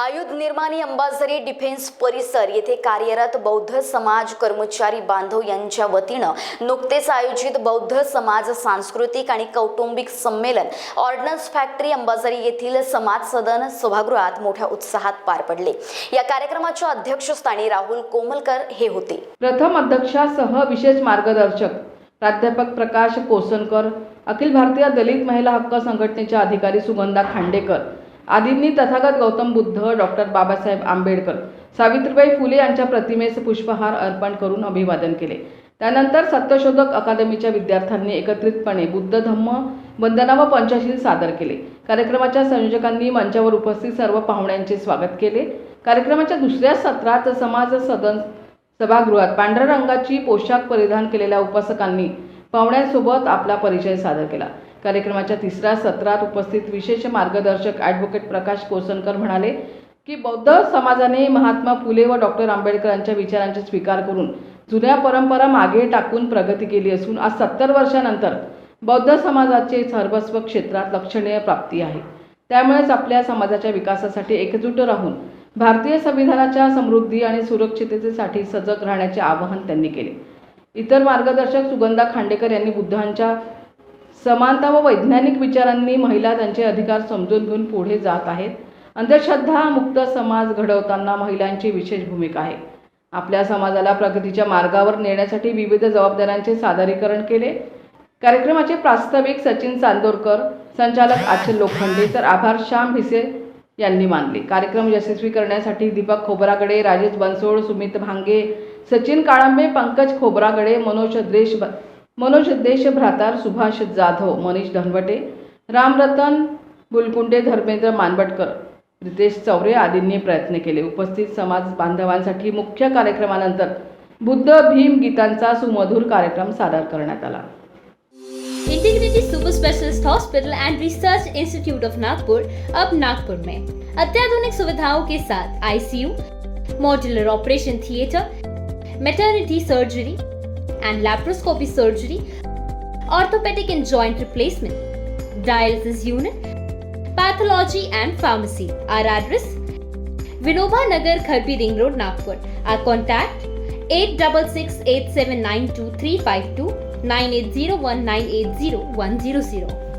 आयुध निर्माणी अंबाझरी डिफेन्स परिसर येथे कार्यरत बौद्ध समाज कर्मचारी बांधव यांच्या वतीनं नुकतेच आयोजित बौद्ध समाज सांस्कृतिक आणि कौटुंबिक संमेलन ऑर्डनन्स फॅक्टरी अंबाझरी येथील समाज सदन सभागृहात मोठ्या उत्साहात पार पडले. या कार्यक्रमाच्या अध्यक्षस्थानी राहुल कोमलकर हे होते. प्रथम अध्यक्षासह विशेष मार्गदर्शक प्राध्यापक प्रकाश कोसनकर अखिल भारतीय दलित महिला हक्क संघटनेच्या अधिकारी सुगंधा खांडेकर आदींनी तथागत गौतम बुद्ध डॉक्टर बाबासाहेब आंबेडकर सावित्रीबाई फुले यांच्या प्रतिमेस पुष्पहार अर्पण करून अभिवादन केले. त्यानंतर सत्यशोधक अकादमीच्या विद्यार्थ्यांनी एकत्रितपणे बुद्ध धम्म वंदना व पंचशील सादर केले. कार्यक्रमाच्या संयोजकांनी मंचावर उपस्थित सर्व पाहुण्यांचे स्वागत केले. कार्यक्रमाच्या दुसऱ्या सत्रात समाज सदन सभागृहात पांढऱ्या रंगाची पोशाख परिधान केलेल्या उपासकांनी पाहुण्यांसोबत आपला परिचय सादर केला. कार्यक्रमाच्या तिसऱ्या सत्रात उपस्थित विशेष मार्गदर्शक ॲडव्होकेट प्रकाश कोसनकर म्हणाले की बौद्ध समाजाने महात्मा फुले व डॉक्टर आंबेडकरांच्या विचारांचा स्वीकार करून जुन्या परंपरा मागे टाकून प्रगती केली असून आज सत्तर वर्षानंतर बौद्ध समाजाचे सर्वस्व क्षेत्रात लक्षणीय प्राप्ती आहे. त्यामुळेच आपल्या समाजाच्या विकासासाठी एकजूट राहून भारतीय संविधानाच्या समृद्धी आणि सुरक्षिततेसाठी सजग राहण्याचे आवाहन त्यांनी केले. इतर मार्गदर्शक सुगंधा खांडेकर यांनी बुद्धांच्या समानता व वैज्ञानिक विचारांनी महिला त्यांचे अधिकार समजून घेऊन पुढे जात आहेत. अंधश्रद्धा मुक्त समाज घडवताना महिलांची विशेष भूमिका आहे. आपल्या समाजाला प्रगतीच्या मार्गावर नेण्यासाठी विविध जबाबदाऱ्यांचे सादरीकरण केले. कार्यक्रमाचे प्रास्ताविक सचिन चांदोरकर संचालक आचल लोखंडे तर आभार श्याम भिसे यांनी मानले. कार्यक्रम यशस्वी करण्यासाठी दीपक खोबरागडे राजेश बनसोड सुमित भांगे सचिन काळंबे पंकज खोबरागडे मनोज द्रेश मनोज देश भ्रातार सुभाष जाधव मनीष धनवटे रामरतन बुलकुंडे धर्मेंद्र मानबटकर रितेश चौरे आदींनी प्रयत्न केले. उपस्थित समाज बांधवांसाठी मुख्य कार्यक्रमानंतर बुद्ध भीम गीतांचा सुमधुर कार्यक्रम सादर करण्यात आला. Integrity super specialist hospital and research institute of Nagpur अब नागपुर में. अत्याधुनिक सुविधाओं के साथ ICU modular operation theatre maternity surgery and laparoscopy surgery, orthopedic and joint replacement, dialysis unit, pathology and pharmacy. Our address Vinoba Nagar Kharbi Ring Road, Nagpur. Our contact 8668792352 9801980100.